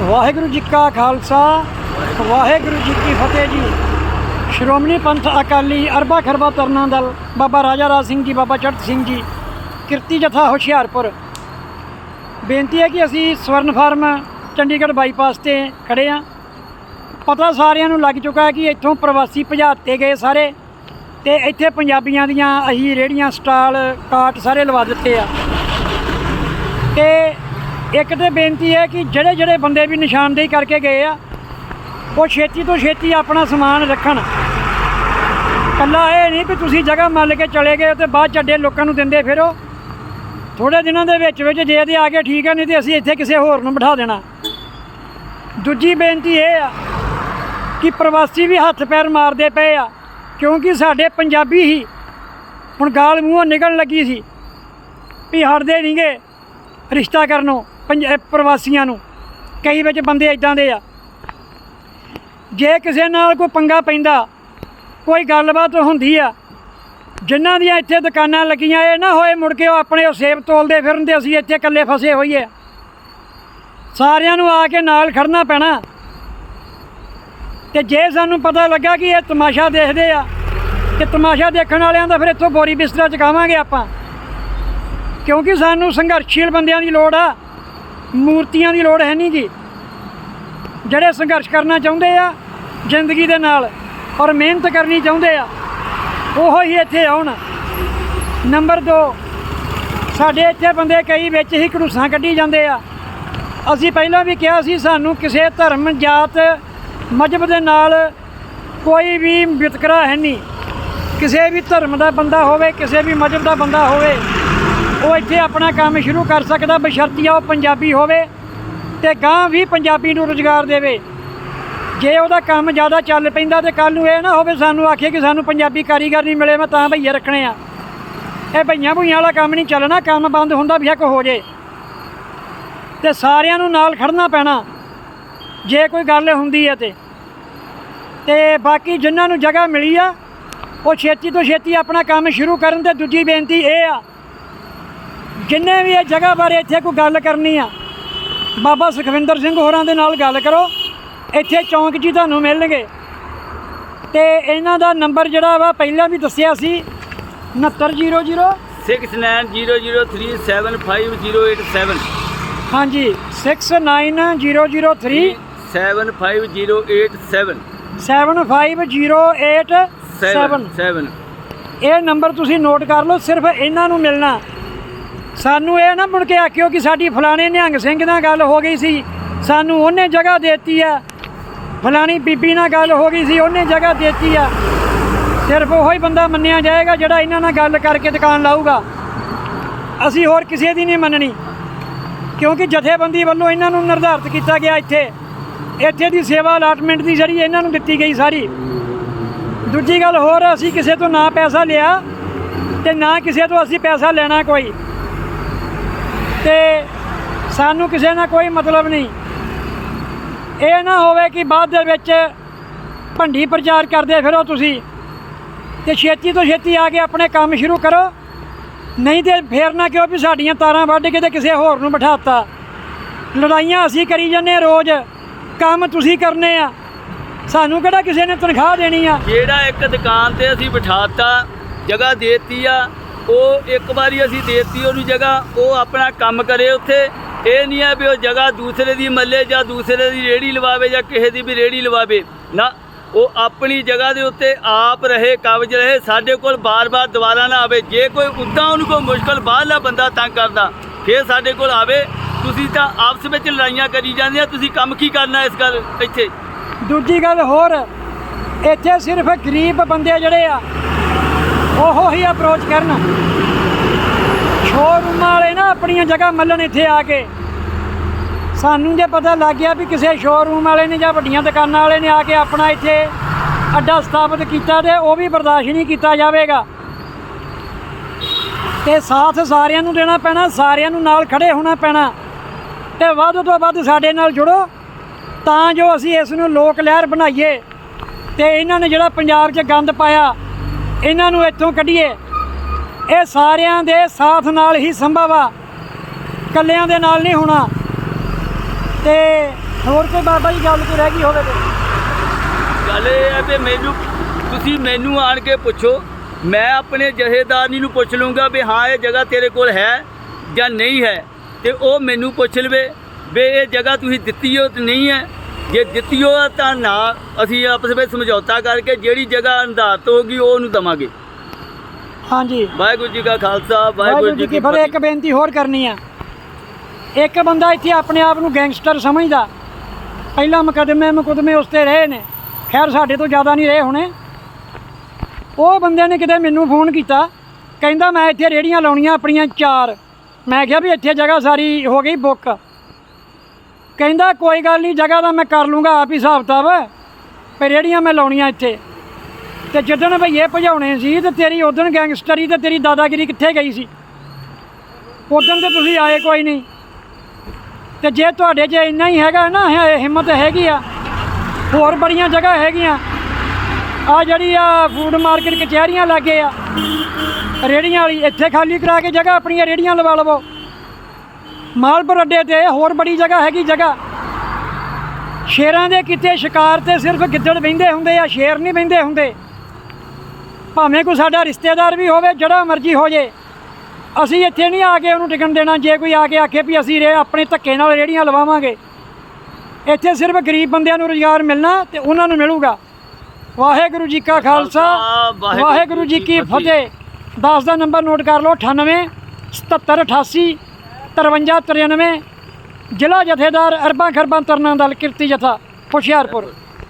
ਵਾਹਿਗੁਰੂ ਜੀ ਕਾ ਖਾਲਸਾ, ਵਾਹਿਗੁਰੂ ਜੀ ਕੀ ਫਤਿਹ ਜੀ। ਸ਼੍ਰੋਮਣੀ ਪੰਥ ਅਕਾਲੀ ਅਰਬਾ ਖਰਬਾ ਤਰਨਾ ਦਲ, ਬਾਬਾ ਰਾਜਾ ਰਾਜ ਸਿੰਘ ਜੀ, ਬਾਬਾ ਚੜਤ ਸਿੰਘ ਜੀ, ਕਿਰਤੀ ਜਥਾ ਹੁਸ਼ਿਆਰਪੁਰ। ਬੇਨਤੀ ਹੈ ਕਿ ਅਸੀਂ ਸਵਰਨ ਫਾਰਮ, ਚੰਡੀਗੜ੍ਹ ਬਾਈਪਾਸ ਤੇ ਖੜੇ ਆ ਪਤਾ ਸਾਰਿਆਂ ਨੂੰ ਲੱਗ ਚੁੱਕਾ ਹੈ ਕਿ ਇੱਥੋਂ ਪ੍ਰਵਾਸੀ ਭਜਾਤੇ ਗਏ ਸਾਰੇ, ਤੇ ਇੱਥੇ ਪੰਜਾਬੀਆਂ ਦੀਆਂ ਅਸੀਂ ਰੇੜੀਆਂ ਸਟਾਲ, ਕਾਟ ਸਾਰੇ ਲਵਾ ਦਿੱਤੇ ਆ। ਤੇ ਇੱਕ ਤੇ ਬੇਨਤੀ ਹੈ ਕਿ ਜਿਹੜੇ ਜਿਹੜੇ ਬੰਦੇ ਵੀ ਨਿਸ਼ਾਨਦੇਹੀ ਕਰਕੇ ਗਏ ਆ, ਉਹ ਛੇਤੀ ਤੋਂ ਛੇਤੀ ਆਪਣਾ ਸਮਾਨ ਰੱਖਣ। ਕੱਲਾ ਇਹ ਨਹੀਂ ਵੀ ਤੁਸੀਂ ਜਗ੍ਹਾ ਮੰਨ ਕੇ ਚਲੇ ਗਏ ਤੇ ਬਾਅਦ ਚ ਲੋਕਾਂ ਨੂੰ ਦਿੰਦੇ ਫਿਰੋ। ਥੋੜੇ ਦਿਨਾਂ ਦੇ ਵਿੱਚ ਵਿੱਚ ਜੇ ਇਹਦੇ ਆ ਕੇ ਠੀਕ ਹੈ ਨਹੀਂ ਤੇ ਅਸੀਂ ਇੱਥੇ ਕਿਸੇ ਹੋਰ ਨੂੰ ਬਿਠਾ ਦੇਣਾ। ਦੂਜੀ ਬੇਨਤੀ ਇਹ ਆ ਕਿ ਪ੍ਰਵਾਸੀ ਵੀ ਹੱਥ ਪੈਰ ਮਾਰਦੇ ਪਏ ਆ, ਕਿਉਂਕਿ ਸਾਡੇ ਪੰਜਾਬੀ ਹੀ ਹੁਣ ਗਾਲ ਮੂੰਹੋਂ ਨਿਕਲਣ ਲੱਗੀ ਸੀ ਵੀ ਹਟਦੇ ਨਹੀਂਗੇ ਰਿਸ਼ਤਾ ਕਰਨੋਂ। ਪੰਜ ਪ੍ਰਵਾਸੀਆਂ ਨੂੰ। ਕਈ ਵਿੱਚ ਬੰਦੇ ਇਦਾਂ ਦੇ ਆ। ਜੇ ਕਿਸੇ ਨਾਲ ਕੋਈ ਪੰਗਾ ਪੈਂਦਾ, ਕੋਈ ਗੱਲਬਾਤ ਹੁੰਦੀ ਆ, ਜਿਨ੍ਹਾਂ ਦੀਆਂ ਇੱਥੇ ਦੁਕਾਨਾਂ ਲੱਗੀਆਂ, ਇਹ ਨਾ ਹੋਏ ਮੁੜ ਕੇ ਉਹ ਆਪਣੇ ਉਹ ਸੇਬ ਤੋਲਦੇ ਫਿਰਨ ਤੇ ਅਸੀਂ ਇੱਥੇ ਇਕੱਲੇ ਫਸੇ ਹੋਈਏ। ਸਾਰਿਆਂ ਨੂੰ ਆ ਕੇ ਨਾਲ ਖੜਨਾ ਪੈਣਾ। ਤੇ ਜੇ ਸਾਨੂੰ ਪਤਾ ਲੱਗਾ ਕਿ ਇਹ ਤਮਾਸ਼ਾ ਦੇਖਦੇ ਆ, ਤੇ ਤਮਾਸ਼ਾ ਦੇਖਣ ਵਾਲਿਆਂ ਦਾ ਫਿਰ ਇੱਥੋਂ ਬੋਰੀ ਬਿਸਤਰਾ ਚਕਾਵਾਂਗੇ ਆਪਾਂ। ਕਿਉਂਕਿ ਸਾਨੂੰ ਸੰਘਰਸ਼ੀਲ ਬੰਦਿਆਂ ਦੀ ਲੋੜ ਆ। ਮੂਰਤੀਆਂ ਦੀ ਲੋੜ ਹੈ ਨਹੀਂ ਜੀ। ਜਿਹੜੇ ਸੰਘਰਸ਼ ਕਰਨਾ ਚਾਹੁੰਦੇ ਆ, ਜ਼ਿੰਦਗੀ ਦੇ ਨਾਲ ਔਰ ਮਿਹਨਤ ਕਰਨੀ ਚਾਹੁੰਦੇ ਆ, ਉਹੋ ਹੀ ਇੱਥੇ ਆਉਣ। ਨੰਬਰ 2 ਸਾਡੇ ਇੱਥੇ ਬੰਦੇ ਕਈ ਵਿੱਚ ਹੀ ਘੜੂਸਾਂ ਕੱਢੀ ਜਾਂਦੇ ਆ। ਅਸੀਂ ਪਹਿਲਾਂ ਵੀ ਕਿਹਾ ਸੀ, ਸਾਨੂੰ ਕਿਸੇ ਧਰਮ, ਜਾਤ, ਮਜ਼ਹਬ ਦੇ ਨਾਲ ਕੋਈ ਵੀ ਵਿਤਕਰਾ ਹੈ ਨਹੀਂ। ਕਿਸੇ ਵੀ ਧਰਮ ਦਾ ਬੰਦਾ ਹੋਵੇ, ਕਿਸੇ ਵੀ ਮਜ਼ਹਬ ਦਾ ਬੰਦਾ ਹੋਵੇ ਉਹ ਇੱਥੇ ਆਪਣਾ ਕੰਮ ਸ਼ੁਰੂ ਕਰ ਸਕਦਾ, ਬਸ਼ਰਤੀ ਆ ਉਹ ਪੰਜਾਬੀ ਹੋਵੇ ਤੇ ਗਾਂ ਵੀ ਪੰਜਾਬੀ ਨੂੰ ਰੁਜ਼ਗਾਰ ਦੇਵੇ। ਜੇ ਉਹਦਾ ਕੰਮ ਜ਼ਿਆਦਾ ਚੱਲ ਪੈਂਦਾ ਤੇ ਕੱਲ ਨੂੰ ਇਹ ਨਾ ਹੋਵੇ ਸਾਨੂੰ ਆਖੇ ਕਿ ਸਾਨੂੰ ਪੰਜਾਬੀ ਕਾਰੀਗਰ ਨਹੀਂ ਮਿਲੇ, ਮੈਂ ਤਾਂ ਭਈਏ ਰੱਖਣੇ ਆ। ਇਹ ਭਈਆਂ ਭੁਈਆਂ ਵਾਲਾ ਕੰਮ ਨਹੀਂ ਚੱਲਣਾ, ਕੰਮ ਬੰਦ ਹੁੰਦਾ ਵੀ ਇੱਕ ਹੋ ਜੇ। ਤੇ ਸਾਰਿਆਂ ਨੂੰ ਨਾਲ ਖੜਨਾ ਪੈਣਾ, ਜੇ ਕੋਈ ਗੱਲ ਹੁੰਦੀ ਹੈ ਤੇ। ਤੇ ਬਾਕੀ ਜਿਨ੍ਹਾਂ ਨੂੰ ਜਗ੍ਹਾ ਮਿਲੀ ਆ, ਉਹ ਛੇਤੀ ਤੋਂ ਛੇਤੀ ਆਪਣਾ ਕੰਮ ਸ਼ੁਰੂ ਕਰਨ ਤੇ ਦੂਜੀ ਬੇਨਤੀ ਇਹ ਆ ਜਿੰਨੇ ਵੀ ਇਹ ਜਗ੍ਹਾ ਬਾਰੇ ਇੱਥੇ ਕੋਈ ਗੱਲ ਕਰਨੀ ਆ ਬਾਬਾ ਸੁਖਵਿੰਦਰ ਸਿੰਘ ਹੋਰਾਂ ਦੇ ਨਾਲ ਗੱਲ ਕਰੋ ਇੱਥੇ ਚੌਂਕ ਹੀ ਤੁਹਾਨੂੰ ਮਿਲਣਗੇ। ਤੇ ਇਹਨਾਂ ਦਾ ਨੰਬਰ ਜਿਹੜਾ ਵਾ ਪਹਿਲਾਂ ਵੀ ਦੱਸਿਆ ਸੀ 6900 6900375087 ਹਾਂਜੀ 69003 75087 75087 7 ਇਹ ਨੰਬਰ ਤੁਸੀਂ ਨੋਟ ਕਰ ਲਓ ਸਿਰਫ ਇਹਨਾਂ ਨੂੰ ਮਿਲਣਾ। ਸਾਨੂੰ ਇਹ ਨਾ ਮੁੜ ਕੇ ਆਖਿਓ ਕਿ ਸਾਡੀ ਫਲਾਣੇ ਨਿਹੰਗ ਸਿੰਘ ਨਾਲ ਗੱਲ ਹੋ ਗਈ ਸੀ। ਸਾਨੂੰ ਉਹਨੇ ਜਗ੍ਹਾ ਦੇਤੀ ਆ। ਫਲਾਣੀ ਬੀਬੀ ਨਾਲ ਗੱਲ ਹੋ ਗਈ ਸੀ, ਉਹਨੇ ਜਗ੍ਹਾ ਦੇਤੀ ਆ। ਸਿਰਫ ਉਹੋ ਹੀ ਬੰਦਾ ਮੰਨਿਆ ਜਾਏਗਾ ਜਿਹੜਾ ਇਹਨਾਂ ਨਾਲ ਗੱਲ ਕਰਕੇ ਦੁਕਾਨ ਲਾਊਗਾ। ਅਸੀਂ ਹੋਰ ਕਿਸੇ ਦੀ ਨਹੀਂ ਮੰਨਣੀ। ਕਿਉਂਕਿ ਜਥੇਬੰਦੀ ਵੱਲੋਂ ਇਹਨਾਂ ਨੂੰ ਨਿਰਧਾਰਿਤ ਕੀਤਾ ਗਿਆ ਇੱਥੇ। ਇੱਥੇ ਦੀ ਸੇਵਾ ਅਲਾਟਮੈਂਟ ਦੀ ਜਿਹੜੀ ਇਹਨਾਂ ਨੂੰ ਦਿੱਤੀ ਗਈ ਸਾਰੀ। ਦੂਜੀ ਗੱਲ, ਹੋਰ ਅਸੀਂ ਕਿਸੇ ਤੋਂ ਨਾ ਪੈਸਾ ਲਿਆ ਤੇ ਨਾ ਕਿਸੇ ਤੋਂ ਅਸੀਂ ਪੈਸਾ ਲੈਣਾ ਕੋਈ। ਤੇ ਸਾਨੂੰ ਕਿਸੇ ਨਾਲ ਕੋਈ ਮਤਲਬ ਨਹੀਂ। ਇਹ ਨਾ ਹੋਵੇ ਕਿ ਬਾਅਦ ਦੇ ਵਿੱਚ ਭੰਡੀ ਪ੍ਰਚਾਰ ਕਰਦੇ ਫਿਰੋ ਤੁਸੀਂ ਤੇ ਛੇਤੀ ਤੋਂ ਛੇਤੀ ਆ ਕੇ ਆਪਣੇ ਕੰਮ ਸ਼ੁਰੂ ਕਰੋ। ਨਹੀਂ ਤੇ ਫੇਰ ਨਾ ਕਿਉਂ ਵੀ ਸਾਡੀਆਂ ਤਾਰਾਂ ਵੱਢ ਕੇ ਤੇ ਕਿਸੇ ਹੋਰ ਨੂੰ ਬਿਠਾਤਾ। ਲੜਾਈਆਂ ਅਸੀਂ ਕਰੀ ਜੰਨੇ ਰੋਜ਼, ਕੰਮ ਤੁਸੀਂ ਕਰਨੇ ਆ। ਸਾਨੂੰ ਕਿਹੜਾ ਕਿਸੇ ਨੇ ਤਨਖਾਹ ਦੇਣੀ ਆ? ਜਿਹੜਾ ਇੱਕ ਦੁਕਾਨ ਤੇ ਅਸੀਂ ਬਿਠਾਤਾ, ਜਗ੍ਹਾ ਦੇਤੀ ਆ ਉਹ ਇੱਕ ਵਾਰੀ ਅਸੀਂ ਦੇਤੀ ਉਹਨੂੰ ਜਗ੍ਹਾ, ਉਹ ਆਪਣਾ ਕੰਮ ਕਰੇ ਉੱਥੇ। ਇਹ ਨਹੀਂ ਆ ਵੀ ਉਹ ਜਗ੍ਹਾ ਦੂਸਰੇ ਦੀ ਮੱਲੇ ਜਾਂ ਦੂਸਰੇ ਦੀ ਰੇੜੀ ਲਵਾਵੇ ਜਾਂ ਕਿਸੇ ਦੀ ਵੀ ਰੇੜੀ ਲਵਾਵੇ। ਨਾ, ਉਹ ਆਪਣੀ ਜਗ੍ਹਾ ਦੇ ਉੱਤੇ ਆਪ ਰਹੇ, ਕਬਜ਼ ਰਹੇ, ਸਾਡੇ ਕੋਲ ਬਾਰ-ਬਾਰ ਦੁਬਾਰਾ ਨਾ ਆਵੇ। ਜੇ ਕੋਈ ਉੱਦਾਂ ਉਹਨੂੰ ਕੋਈ ਮੁਸ਼ਕਲ ਬਾਹਰਲਾ ਬੰਦਾ ਤੰਗ ਕਰਦਾ, ਫਿਰ ਸਾਡੇ ਕੋਲ ਆਵੇ। ਤੁਸੀਂ ਤਾਂ ਆਪਸ ਵਿੱਚ ਲੜਾਈਆਂ ਕਰੀ ਜਾਂਦੇ ਆ, ਤੁਸੀਂ ਕੰਮ ਕੀ ਕਰਨਾ ਇਸ ਗੱਲ ਇੱਥੇ? ਦੂਜੀ ਗੱਲ ਹੋਰ, ਇੱਥੇ ਸਿਰਫ ਗਰੀਬ ਬੰਦੇ ਜਿਹੜੇ ਆ ਉਹੋ ਹੀ ਅਪਰੋਚ ਕਰਨ। ਸ਼ੋਰੂਮਾਂ ਵਾਲੇ ਨਾ ਆਪਣੀਆਂ ਜਗ੍ਹਾ ਮੱਲਣ ਇੱਥੇ ਆ ਕੇ। ਸਾਨੂੰ ਜੇ ਪਤਾ ਲੱਗ ਗਿਆ ਵੀ ਕਿਸੇ ਸ਼ੋਰੂਮ ਵਾਲੇ ਨੇ ਜਾਂ ਵੱਡੀਆਂ ਦੁਕਾਨਾਂ ਵਾਲੇ ਨੇ ਆ ਕੇ ਆਪਣਾ ਇੱਥੇ ਅੱਡਾ ਸਥਾਪਿਤ ਕੀਤਾ ਤੇ ਉਹ ਵੀ ਬਰਦਾਸ਼ਤ ਨਹੀਂ ਕੀਤਾ ਜਾਵੇਗਾ। ਤੇ ਸਾਥ ਸਾਰਿਆਂ ਨੂੰ ਦੇਣਾ ਪੈਣਾ, ਸਾਰਿਆਂ ਨੂੰ ਨਾਲ ਖੜੇ ਹੋਣਾ ਪੈਣਾ। ਤੇ ਵੱਧ ਤੋਂ ਵੱਧ ਸਾਡੇ ਨਾਲ ਜੁੜੋ, ਤਾਂ ਜੋ ਅਸੀਂ ਇਸ ਨੂੰ ਲੋਕ ਲਹਿਰ ਬਣਾਈਏ। ਤੇ ਇਹਨਾਂ ਨੇ ਜਿਹੜਾ ਪੰਜਾਬ 'ਚ ਗੰਦ ਪਾਇਆ ਇਹਨਾਂ ਨੂੰ ਇੱਥੋਂ ਕੱਢੀਏ। ਇਹ ਸਾਰਿਆਂ ਦੇ ਸਾਥ ਨਾਲ ਹੀ ਸੰਭਵ ਆ। ਕੱਲਿਆਂ ਦੇ ਨਾਲ ਨਹੀਂ ਹੋਣਾ। ਤੇ ਹੋਰ ਕੋਈ ਬਾਬਾ ਜੀ ਗੱਲ ਕੋਈ ਰਹਿ ਗਈ ਹੋਵੇ ਤੇ? ਗੱਲ ਇਹ ਹੈ ਵੀ ਮੈਨੂੰ ਤੁਸੀਂ ਮੈਨੂੰ ਆਣ ਕੇ ਪੁੱਛੋ। ਮੈਂ ਆਪਣੇ ਜਹੇਦਾਰਨੀ ਨੂੰ ਪੁੱਛ ਲੂੰਗਾ ਵੀ ਹਾਂ, ਇਹ ਜਗ੍ਹਾ ਤੇਰੇ ਕੋਲ ਹੈ ਜਾਂ ਨਹੀਂ ਹੈ। ਤੇ ਉਹ ਮੈਨੂੰ ਪੁੱਛ ਲਵੇ ਵੀ ਇਹ ਜਗ੍ਹਾ ਤੁਸੀਂ ਦਿੱਤੀ ਹੋ ਤੇ ਨਹੀਂ ਹੈ। ਜੇ ਦਿੱਤੀ ਹੋ ਤਾਂ ਨਾ ਅਸੀਂ ਆਪਸ ਵਿੱਚ ਸਮਝੌਤਾ ਕਰਕੇ ਜਿਹੜੀ ਜਗ੍ਹਾ ਅੰਦਾਜ਼ਤ ਹੋਗੀ ਉਹ ਉਹਨੂੰ ਦਵਾਂਗੇ। ਹਾਂਜੀ। ਵਾਹਿਗੁਰੂ ਜੀ ਕਾ ਖਾਲਸਾ ਵਾਹਿਗੁਰੂ ਜੀ ਕੀ ਫਤਿਹ। ਇੱਕ ਬੇਨਤੀ ਹੋਰ ਕਰਨੀ ਆ। ਇੱਕ ਬੰਦਾ ਇੱਥੇ ਆਪਣੇ ਆਪ ਨੂੰ ਗੈਂਗਸਟਰ ਸਮਝਦਾ। ਪਹਿਲਾਂ ਮੁਕੱਦਮੇ ਮੁਕੱਦਮੇ ਉਸ ਤੇ ਰਹੇ ਨੇ। ਖੈਰ ਸਾਡੇ ਤੋਂ ਜ਼ਿਆਦਾ ਨਹੀਂ ਰਹੇ ਹੋਣੇ। ਉਹ ਬੰਦੇ ਨੇ ਕਿਤੇ ਮੈਨੂੰ ਫੋਨ ਕੀਤਾ। ਕਹਿੰਦਾ ਮੈਂ ਇੱਥੇ ਰੇੜੀਆਂ ਲਾਉਣੀਆਂ ਆਪਣੀਆਂ ਚਾਰ। ਮੈਂ ਕਿਹਾ ਵੀ ਇੱਥੇ ਜਗ੍ਹਾ ਸਾਰੀ ਹੋ ਗਈ ਬੁੱਕ। ਕਹਿੰਦਾ, ਕੋਈ ਗੱਲ ਨਹੀਂ, ਜਗ੍ਹਾ ਦਾ ਮੈਂ ਕਰ ਲੂੰਗਾ ਆਪ ਹੀ ਹਿਸਾਬ ਕਿਤਾਬ, ਪਰ ਰੇੜੀਆਂ ਮੈਂ ਲਾਉਣੀਆਂ ਇੱਥੇ। ਤੇ ਜਿੱਦਣ ਭਈਏ ਭਜਾਉਣੇ ਸੀ ਤੇ ਤੇਰੀ ਉਦਣ ਗੈਂਗਸਟਰੀ ਤੇ ਤੇਰੀ ਦਾਦਾਗਿਰੀ ਕਿੱਥੇ ਗਈ ਸੀ? ਉਦੋਂ ਤੇ ਤੁਸੀਂ ਆਏ ਕੋਈ ਨਹੀਂ। ਤੇ ਜੇ ਤੁਹਾਡੇ 'ਚ ਇੰਨਾ ਹੀ ਹੈਗਾ ਨਾ, ਇਹ ਹਿੰਮਤ ਹੈਗੀ ਆ, ਹੋਰ ਬੜੀਆਂ ਜਗ੍ਹਾ ਹੈਗੀਆਂ। ਆ ਜਿਹੜੀ ਆ ਫੂਡ ਮਾਰਕੀਟ ਕਚਹਿਰੀਆਂ ਲੱਗੇ ਆ ਰੇੜੀਆਂ ਵਾਲੀ, ਇੱਥੇ ਖਾਲੀ ਕਰਾ ਕੇ ਜਗ੍ਹਾ ਆਪਣੀਆਂ ਰੇੜੀਆਂ ਲਵਾ ਲਵੋ। ਮਾਲਪੁਰ ਅੱਡੇ ਤੇ ਹੋਰ ਬੜੀ ਜਗ੍ਹਾ ਹੈਗੀ ਜਗ੍ਹਾ। ਸ਼ੇਰਾਂ ਦੇ ਕਿਤੇ ਸ਼ਿਕਾਰ ਤੇ ਸਿਰਫ ਗਿੱਦੜ ਬਹਿੰਦੇ ਹੁੰਦੇ ਆ ਸ਼ੇਰ ਨਹੀਂ ਬਹਿੰਦੇ ਹੁੰਦੇ। ਭਾਵੇਂ ਕੋਈ ਸਾਡਾ ਰਿਸ਼ਤੇਦਾਰ ਵੀ ਹੋਵੇ ਜਿਹੜਾ ਮਰਜ਼ੀ ਹੋ ਜੇ। ਅਸੀਂ ਇੱਥੇ ਨਹੀਂ ਆ ਕੇ ਉਹਨੂੰ ਟਿਕਣ ਦੇਣਾ ਜੇ ਕੋਈ ਆ ਕੇ ਆਖੇ ਵੀ ਅਸੀਂ ਰੇ ਆਪਣੇ ਧੱਕੇ ਨਾਲ ਰੇੜੀਆਂ ਲਵਾਵਾਂਗੇ। ਇੱਥੇ ਸਿਰਫ ਗਰੀਬ ਬੰਦਿਆਂ ਨੂੰ ਰੁਜ਼ਗਾਰ ਮਿਲਣਾ ਤੇ ਉਹਨਾਂ ਨੂੰ ਮਿਲੂਗਾ। ਵਾਹਿਗੁਰੂ ਜੀ ਕਾ ਖਾਲਸਾ ਵਾਹਿਗੁਰੂ ਜੀ ਕੀ ਫਤਿਹ। 10 ਦਾ ਨੰਬਰ ਨੋਟ ਕਰ ਲਓ 98 77 88 53 93 ਜ਼ਿਲ੍ਹਾ ਜਥੇਦਾਰ ਅਰਬਾਂ ਖਰਬਾਂ ਤਰਨਾ ਦਲ ਕਿਰਤੀ ਜਥਾ ਹੁਸ਼ਿਆਰਪੁਰ।